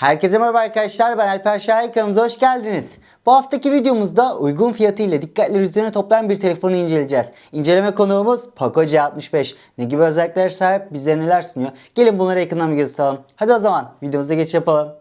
Herkese merhaba arkadaşlar ben Alper Şahin kanalımıza hoş geldiniz. Bu haftaki videomuzda uygun fiyatı ile dikkatleri üzerine toplayan bir telefonu inceleyeceğiz. İnceleme konuğumuz Poco C65. Ne gibi özelliklere sahip bize neler sunuyor? Gelin bunları yakından bir göz atalım. Hadi o zaman videomuza geç yapalım.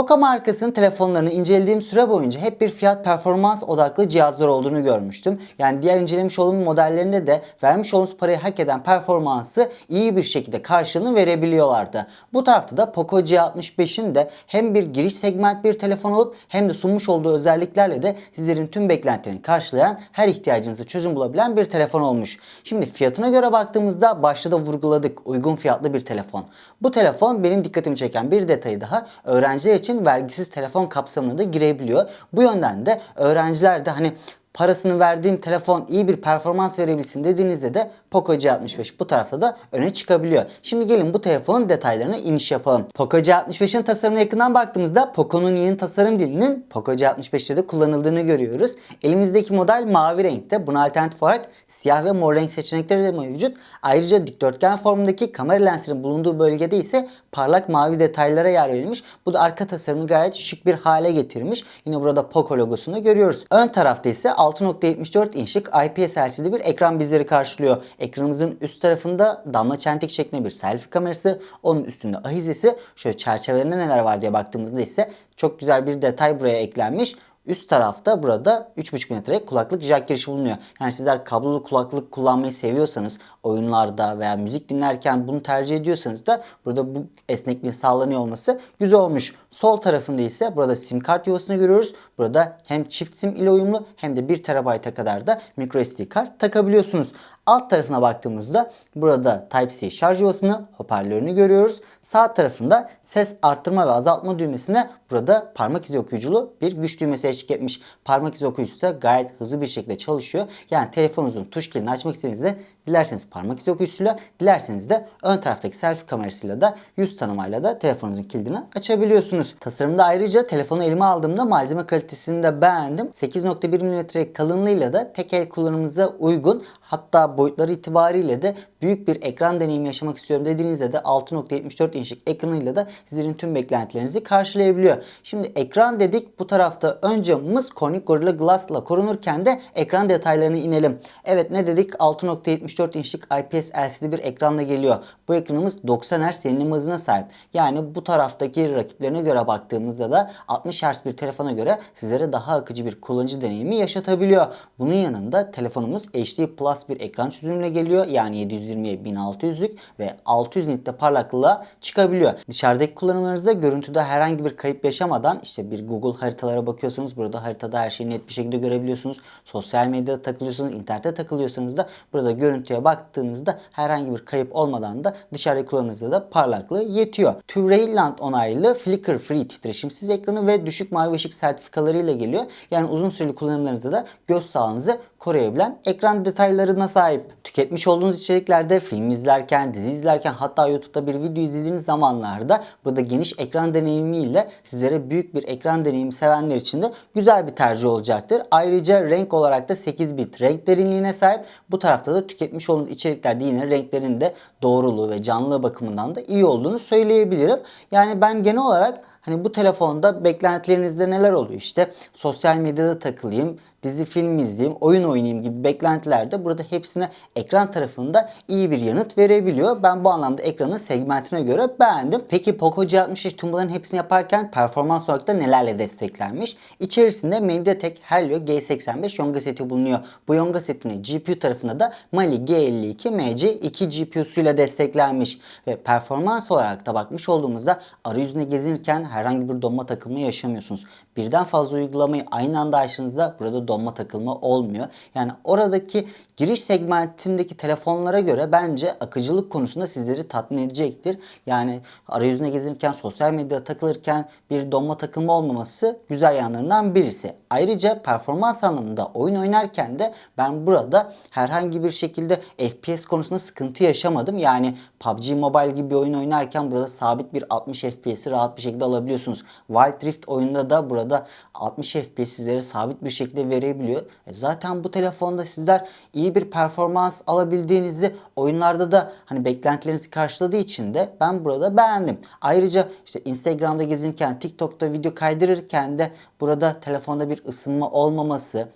Poco markasının telefonlarını incelediğim süre boyunca hep bir fiyat performans odaklı cihazlar olduğunu görmüştüm. Yani diğer incelemiş olduğum modellerinde de vermiş olduğumuz parayı hak eden performansı iyi bir şekilde karşılığını verebiliyorlardı. Bu tarafta da Poco C65'in de hem bir giriş segment bir telefon olup hem de sunmuş olduğu özelliklerle de sizlerin tüm beklentilerini karşılayan her ihtiyacınızı çözüm bulabilen bir telefon olmuş. Şimdi fiyatına göre baktığımızda başta da vurguladık uygun fiyatlı bir telefon. Bu telefon benim dikkatimi çeken bir detayı daha öğrenciler için vergisiz telefon kapsamına da girebiliyor. Bu yönden de öğrenciler de hani parasını verdiğim telefon iyi bir performans verebilsin dediğinizde de Poco C65 bu tarafta da öne çıkabiliyor. Şimdi gelin bu telefonun detaylarına iniş yapalım. Poco C65'in tasarımına yakından baktığımızda Poco'nun yeni tasarım dilinin Poco C65'te de kullanıldığını görüyoruz. Elimizdeki model mavi renkte. Buna alternatif olarak siyah ve mor renk seçenekleri de mevcut. Ayrıca dikdörtgen formundaki kamera lensinin bulunduğu bölgede ise parlak mavi detaylara yer verilmiş. Bu da arka tasarımı gayet şık bir hale getirmiş. Yine burada Poco logosunu görüyoruz. Ön tarafta ise 6.74 inçlik IPS LCD bir ekran bizleri karşılıyor. Ekranımızın üst tarafında damla çentik şeklinde bir selfie kamerası, onun üstünde ahizesi. Şöyle çerçevelerinde neler var diye baktığımızda ise çok güzel bir detay buraya eklenmiş. Üst tarafta burada 3.5 metre kulaklık jack girişi bulunuyor. Yani sizler kablolu kulaklık kullanmayı seviyorsanız oyunlarda veya müzik dinlerken bunu tercih ediyorsanız da burada bu esnekliğin sağlanıyor olması güzel olmuş. Sol tarafında ise burada sim kart yuvasını görüyoruz. Burada hem çift sim ile uyumlu hem de 1 TB'a kadar da microSD kart takabiliyorsunuz. Alt tarafına baktığımızda burada Type-C şarj yuvasını, hoparlörünü görüyoruz. Sağ tarafında ses arttırma ve azaltma düğmesine burada parmak izi okuyuculu bir güç düğmesi eşlik etmiş. Parmak izi okuyucusu da gayet hızlı bir şekilde çalışıyor. Yani telefonunuzun tuş kilidini açmak istediğinizde dilerseniz parmak izi okuyucusuyla, dilerseniz de ön taraftaki selfie kamerasıyla da yüz tanımayla da telefonunuzun kilidini açabiliyorsunuz. Tasarımda ayrıca telefonu elime aldığımda malzeme kalitesini de beğendim. 8.1 mm kalınlığıyla da tek el kullanımınıza uygun hatta boyutları itibariyle de büyük bir ekran deneyimi yaşamak istiyorum dediğinizde de 6.74 inçlik ekranıyla da sizlerin tüm beklentilerinizi karşılayabiliyor. Şimdi ekran dedik bu tarafta ön camımız Corning Gorilla Glass ile korunurken de ekran detaylarına inelim. Evet ne dedik 6.74 inçlik IPS LCD bir ekranla geliyor. Bu ekranımız 90 Hz yenileme hızına sahip. Yani bu taraftaki rakiplerine göre baktığımızda da 60 Hz bir telefona göre sizlere daha akıcı bir kullanıcı deneyimi yaşatabiliyor. Bunun yanında telefonumuz HD Plus bir ekran çözünürlüğüne geliyor. Yani 720'ye 1600'lük ve 600 nitte parlaklığa çıkabiliyor. Dışarıdaki kullanımlarınızda görüntüde herhangi bir kayıp yaşamadan işte bir Google haritalara bakıyorsanız burada haritada her şeyi net bir şekilde görebiliyorsunuz. Sosyal medyada takılıyorsanız, internette takılıyorsanız da burada görüntüye baktığınızda herhangi bir kayıp olmadan da dışarıdaki kullanımınızda da parlaklığı yetiyor. Tüvreyland onaylı Flicker Free titreşimsiz ekranı ve düşük mavi ışık sertifikalarıyla geliyor. Yani uzun süreli kullanımlarınızda da göz sağlığınızı koruyabilen ekran detaylarına sahip. Tüketmiş olduğunuz içeriklerde film izlerken, dizi izlerken hatta YouTube'da bir video izlediğiniz zamanlarda burada geniş ekran deneyimiyle sizlere büyük bir ekran deneyimi sevenler için de güzel bir tercih olacaktır. Ayrıca renk olarak da 8 bit renk derinliğine sahip. Bu tarafta da tüketmiş olduğunuz içeriklerde yine renklerin de doğruluğu ve canlılığı bakımından da iyi olduğunu söyleyebilirim. Yani ben genel olarak Hani bu telefonda beklentilerinizde neler oluyor? İşte sosyal medyada takılayım, dizi film izleyeyim, oyun oynayayım gibi beklentilerde burada hepsine ekran tarafında iyi bir yanıt verebiliyor. Ben bu anlamda ekranın segmentine göre beğendim. Peki Poco C63 tüm bunların hepsini yaparken performans olarak da nelerle desteklenmiş? İçerisinde MediaTek Helio G85 Yonga seti bulunuyor. Bu Yonga setinin GPU tarafında da Mali G52 MC2 GPU'suyla desteklenmiş. Ve performans olarak da bakmış olduğumuzda arayüzüne gezinirken herhangi bir donma takılma yaşamıyorsunuz. Birden fazla uygulamayı aynı anda açtığınızda burada donma takılma olmuyor. Yani oradaki giriş segmentindeki telefonlara göre bence akıcılık konusunda sizleri tatmin edecektir. Yani arayüzüne gezinirken, sosyal medyada takılırken bir donma takılma olmaması güzel yanlarından birisi. Ayrıca performans anlamında oyun oynarken de ben burada herhangi bir şekilde FPS konusunda sıkıntı yaşamadım. Yani PUBG Mobile gibi bir oyun oynarken burada sabit bir 60 FPS'i rahat bir şekilde alabiliyorsunuz. Wild Rift oyunda da burada 60 FPS sizlere sabit bir şekilde verebiliyor. E zaten bu telefonda sizler iyi bir performans alabildiğinizi oyunlarda da hani beklentilerinizi karşıladığı için de ben burada beğendim. Ayrıca işte Instagram'da gezinirken, TikTok'ta video kaydırırken de burada telefonda bir ısınma olmaması,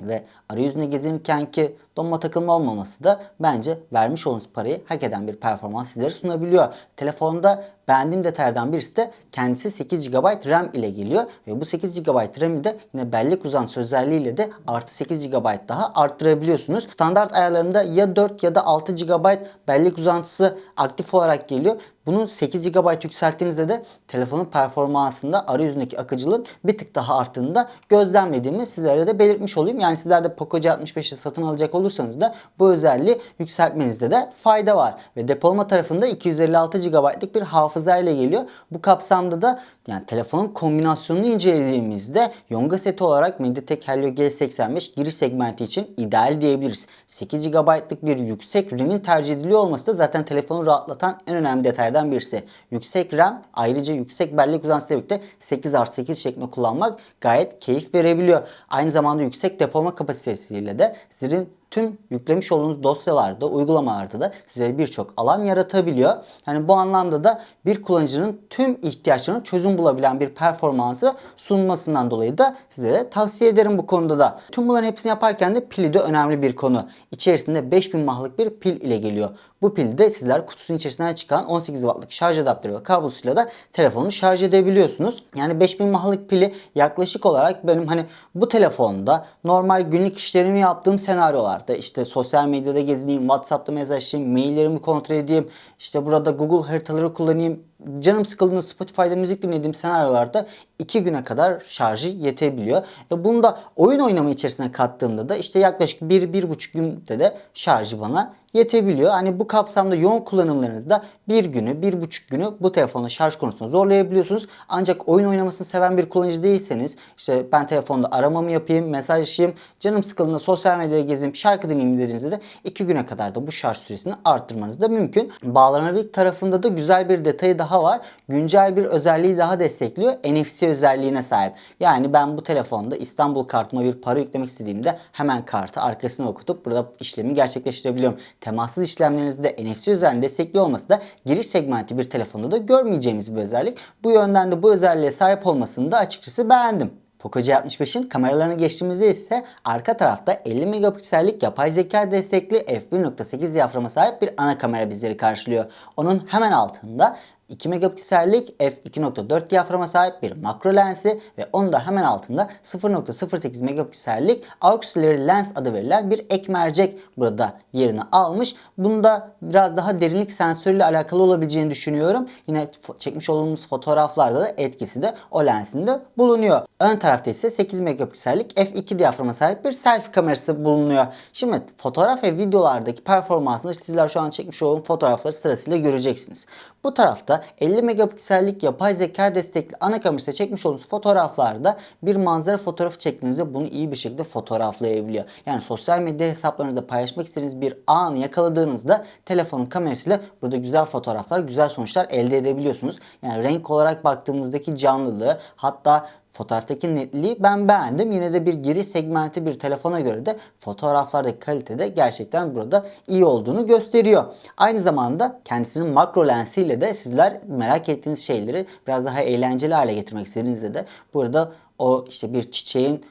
ve arayüzüne gezinirken ki donma takılma olmaması da bence vermiş olduğunuz parayı hak eden bir performans sizlere sunabiliyor. Telefonda beğendiğim detaylardan birisi de kendisi 8 GB RAM ile geliyor ve bu 8 GB RAM'i de yine bellek uzantısı özelliğiyle de artı 8 GB daha arttırabiliyorsunuz. Standart ayarlarında ya 4 ya da 6 GB bellek uzantısı aktif olarak geliyor. Bunu 8 GB yükselttiğinizde de telefonun performansında arayüzündeki akıcılığın bir tık daha arttığını da gözlemlediğimi sizlere de belirtmiş olayım. Yani sizler de Poco C65'i satın alacak olursanız da bu özelliği yükseltmenizde de fayda var. Ve depolama tarafında 256 GB'lık bir hafıza ile geliyor. Bu kapsamda da yani telefonun kombinasyonunu incelediğimizde Yonga seti olarak MediaTek Helio G85 giriş segmenti için ideal diyebiliriz. 8 GB'lık bir yüksek RAM'in tercih ediliyor olması da zaten telefonu rahatlatan en önemli detaylardan birisi. Yüksek RAM ayrıca yüksek bellek uzantısıyla birlikte 8 artı 8 şeklinde kullanmak gayet keyif verebiliyor. Aynı zamanda yüksek depolama kapasitesiyle de sizin tüm yüklemiş olduğunuz dosyalarda, uygulamalarda da size birçok alan yaratabiliyor. Yani bu anlamda da bir kullanıcının tüm ihtiyaçlarına çözüm bulabilen bir performansı sunmasından dolayı da sizlere tavsiye ederim bu konuda da. Tüm bunların hepsini yaparken de pili de önemli bir konu. İçerisinde 5000 mAh'lık bir pil ile geliyor. Bu pili de sizler kutusunun içerisinden çıkan 18 wattlık şarj adaptörü ve kablosuyla da telefonu şarj edebiliyorsunuz. Yani 5000 mAh'lık pili yaklaşık olarak benim hani bu telefonda normal günlük işlerimi yaptığım senaryolarda işte sosyal medyada gezineyim, WhatsApp'ta mesajlaşayım, maillerimi kontrol edeyim, işte burada Google haritaları kullanayım, canım sıkıldığında Spotify'da müzik dinlediğim senaryolarda 2 güne kadar şarjı yetebiliyor. E bunu da oyun oynama içerisine kattığımda da işte yaklaşık 1-1,5 günde de şarjı bana yetebiliyor. Hani bu kapsamda yoğun kullanımlarınızda bir günü, bir buçuk günü bu telefonu şarj konusunda zorlayabiliyorsunuz. Ancak oyun oynamasını seven bir kullanıcı değilseniz işte ben telefonda aramamı yapayım, mesajlaşayım, canım sıkıldığında sosyal medyaya gezeyim, şarkı dinleyeyim dediğinizde de 2 güne kadar da bu şarj süresini arttırmanız da mümkün. Bağlanabilirlik tarafında da güzel bir detayı daha var. Güncel bir özelliği daha destekliyor. NFC özelliğine sahip. Yani ben bu telefonda İstanbul kartıma bir para yüklemek istediğimde hemen kartı arkasına okutup burada işlemi gerçekleştirebiliyorum. Temassız işlemlerinizde NFC özelliğini destekliyor olması da giriş segmenti bir telefonda da görmeyeceğimiz bir özellik. Bu yönden de bu özelliğe sahip olmasını da açıkçası beğendim. Poco C65'in kameralarına geçtiğimizde ise arka tarafta 50 megapiksellik yapay zeka destekli f1.8 diyaframa sahip bir ana kamera bizleri karşılıyor. Onun hemen altında 2 megapiksellik f2.4 diyaframa sahip bir makro lensi ve onun da hemen altında 0.08 megapiksellik auxiliary lens adı verilen bir ek mercek burada yerini almış. Bunda biraz daha derinlik sensörüyle alakalı olabileceğini düşünüyorum. Yine çekmiş olduğumuz fotoğraflarda da etkisi de o lensinde bulunuyor. Ön tarafta ise 8 megapiksellik f2 diyaframa sahip bir selfie kamerası bulunuyor. Şimdi fotoğraf ve videolardaki performansını sizler şu an çekmiş olduğum fotoğrafları sırasıyla göreceksiniz. Bu tarafta 50 megapiksellik yapay zeka destekli ana kamerayla çekmiş olduğunuz fotoğraflarda bir manzara fotoğrafı çektiğinizde bunu iyi bir şekilde fotoğraflayabiliyor. Yani sosyal medya hesaplarınızda paylaşmak istediğiniz bir anı yakaladığınızda telefonun kamerasıyla burada güzel fotoğraflar, güzel sonuçlar elde edebiliyorsunuz. Yani renk olarak baktığımızdaki canlılığı hatta Fotoğraftaki netliği ben beğendim. Yine de bir geri segmenti bir telefona göre de fotoğraflardaki kalitede gerçekten burada iyi olduğunu gösteriyor. Aynı zamanda kendisinin makro lensiyle de sizler merak ettiğiniz şeyleri biraz daha eğlenceli hale getirmek istediğinizde de burada o işte bir çiçeğin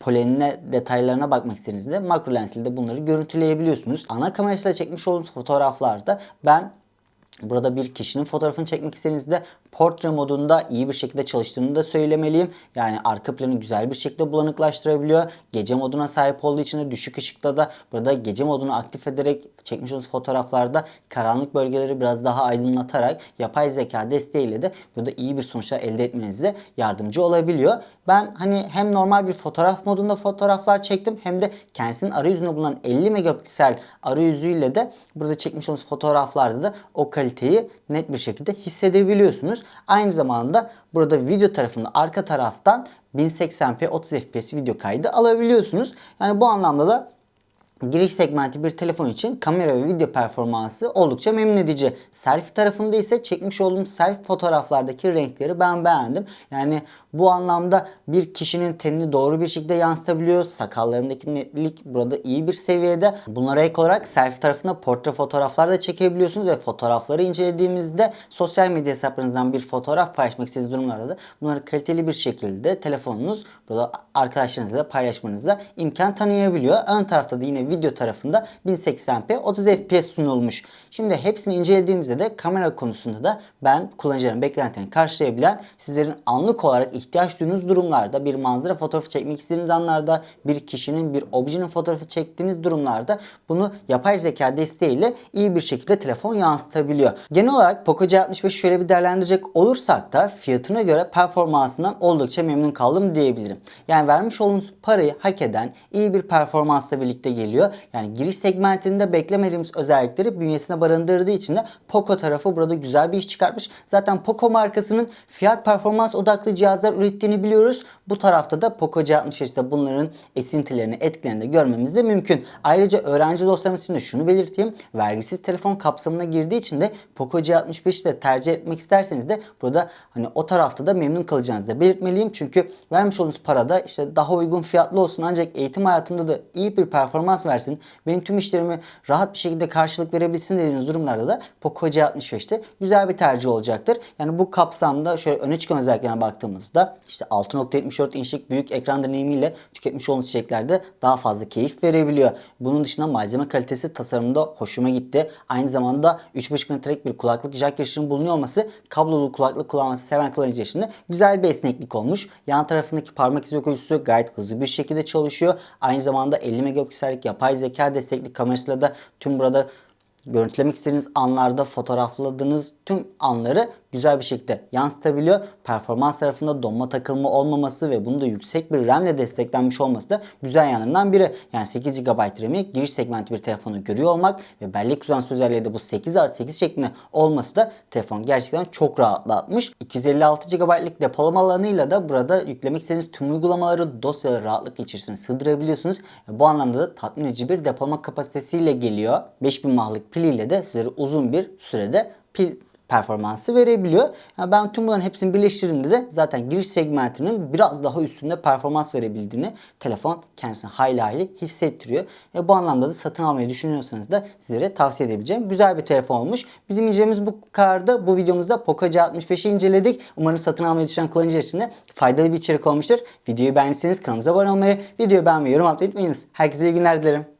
polenine detaylarına bakmak istediğinizde makro lensiyle de bunları görüntüleyebiliyorsunuz. Ana kamerasıyla çekmiş olduğunuz fotoğraflarda ben Burada bir kişinin fotoğrafını çekmek istediğinizde portre modunda iyi bir şekilde çalıştığını da söylemeliyim. Yani arka planı güzel bir şekilde bulanıklaştırabiliyor. Gece moduna sahip olduğu için de düşük ışıkta da burada gece modunu aktif ederek çekmiş olduğunuz fotoğraflarda karanlık bölgeleri biraz daha aydınlatarak yapay zeka desteğiyle de burada iyi bir sonuçlar elde etmenize yardımcı olabiliyor. Ben hani hem normal bir fotoğraf modunda fotoğraflar çektim hem de kendisinin arayüzünde bulunan 50 megapiksel arayüzüyle de burada çekmiş olduğunuz fotoğraflarda da o kaliteyi net bir şekilde hissedebiliyorsunuz. Aynı zamanda burada video tarafında arka taraftan 1080p 30 fps video kaydı alabiliyorsunuz. Yani bu anlamda da giriş segmenti bir telefon için kamera ve video performansı oldukça memnun edici. Selfie tarafında ise çekmiş olduğum selfie fotoğraflardaki renkleri ben beğendim. Yani bu anlamda bir kişinin tenini doğru bir şekilde yansıtabiliyor. Sakallarındaki netlik burada iyi bir seviyede. Bunlara ek olarak selfie tarafında portre fotoğraflar da çekebiliyorsunuz ve fotoğrafları incelediğimizde sosyal medya hesaplarınızdan bir fotoğraf paylaşmak istediğiniz durumlarda da bunları kaliteli bir şekilde telefonunuz burada arkadaşlarınızla da paylaşmanıza imkan tanıyabiliyor. Ön tarafta da yine video tarafında 1080p 30 fps sunulmuş. Şimdi hepsini incelediğimizde de kamera konusunda da ben kullanıcıların beklentilerini karşılayabilen sizlerin anlık olarak ihtiyaç duyduğunuz durumlarda bir manzara fotoğrafı çekmek istediğiniz anlarda bir kişinin bir objenin fotoğrafı çektiğiniz durumlarda bunu yapay zeka desteğiyle iyi bir şekilde telefon yansıtabiliyor. Genel olarak Poco C65 şöyle bir değerlendirecek olursak da fiyatına göre performansından oldukça memnun kaldım diyebilirim. Yani vermiş olduğunuz parayı hak eden iyi bir performansla birlikte geliyor. Yani giriş segmentinde beklemediğimiz özellikleri bünyesine barındırdığı için de Poco tarafı burada güzel bir iş çıkartmış. Zaten Poco markasının fiyat performans odaklı cihazlar ürettiğini biliyoruz. Bu tarafta da Poco C65'te bunların esintilerini, etkilerini de görmemiz de mümkün. Ayrıca öğrenci dostlarımız için de şunu belirteyim. Vergisiz telefon kapsamına girdiği için de Poco C65'i de tercih etmek isterseniz de burada hani o tarafta da memnun kalacağınızı da belirtmeliyim. Çünkü vermiş olduğunuz parada işte daha uygun fiyatlı olsun ancak eğitim hayatımda da iyi bir performans versin. Benim tüm işlerimi rahat bir şekilde karşılık verebilsin dediğiniz durumlarda da Poco C65'te güzel bir tercih olacaktır. Yani bu kapsamda şöyle öne çıkan özelliklerine baktığımızda işte 6.74 inçlik büyük ekran deneyimiyle tüketmiş olduğunuz içeriklerde daha fazla keyif verebiliyor. Bunun dışında malzeme kalitesi tasarımda hoşuma gitti. Aynı zamanda 3.5 metrelik bir kulaklık jack girişinin bulunuyor olması kablolu kulaklık kullanması seven kullanıcı için de güzel bir esneklik olmuş. Yan tarafındaki parmak izi okuyucusu gayet hızlı bir şekilde çalışıyor. Aynı zamanda 50 megapiksellik yapay zeka destekli kamerasıyla da tüm burada görüntülemek istediğiniz anlarda fotoğrafladığınız tüm anları güzel bir şekilde yansıtabiliyor. Performans tarafında donma takılma olmaması ve bunu da yüksek bir RAM ile desteklenmiş olması da güzel yanlarından biri. Yani 8 GB RAM'i giriş segmenti bir telefonu görüyor olmak ve bellek uzantısı özelliği de bu 8 artı 8 şeklinde olması da telefon gerçekten çok rahatlatmış. 256 GB'lık depolama alanıyla da burada yüklemek istediğiniz tüm uygulamaları dosyaları rahatlıkla içerisine sığdırabiliyorsunuz. Bu anlamda da tatmin edici bir depolama kapasitesiyle geliyor. 5000 mAh'lık piliyle de sizlere uzun bir sürede pil performansı verebiliyor. Yani ben tüm bunların hepsini birleştirdiğimde de zaten giriş segmentinin biraz daha üstünde performans verebildiğini telefon kendisine hayli hayli hissettiriyor. Ve bu anlamda da satın almayı düşünüyorsanız da sizlere tavsiye edebileceğim güzel bir telefon olmuş. Bizim incelememiz bu kadardı. Bu videomuzda Poco C65'i inceledik. Umarım satın almayı düşünen kullanıcılar için de faydalı bir içerik olmuştur. Videoyu beğendiyseniz kanalımıza abone olmayı, videoyu beğenmeyi, yorum atmayı unutmayınız. Herkese iyi günler dilerim.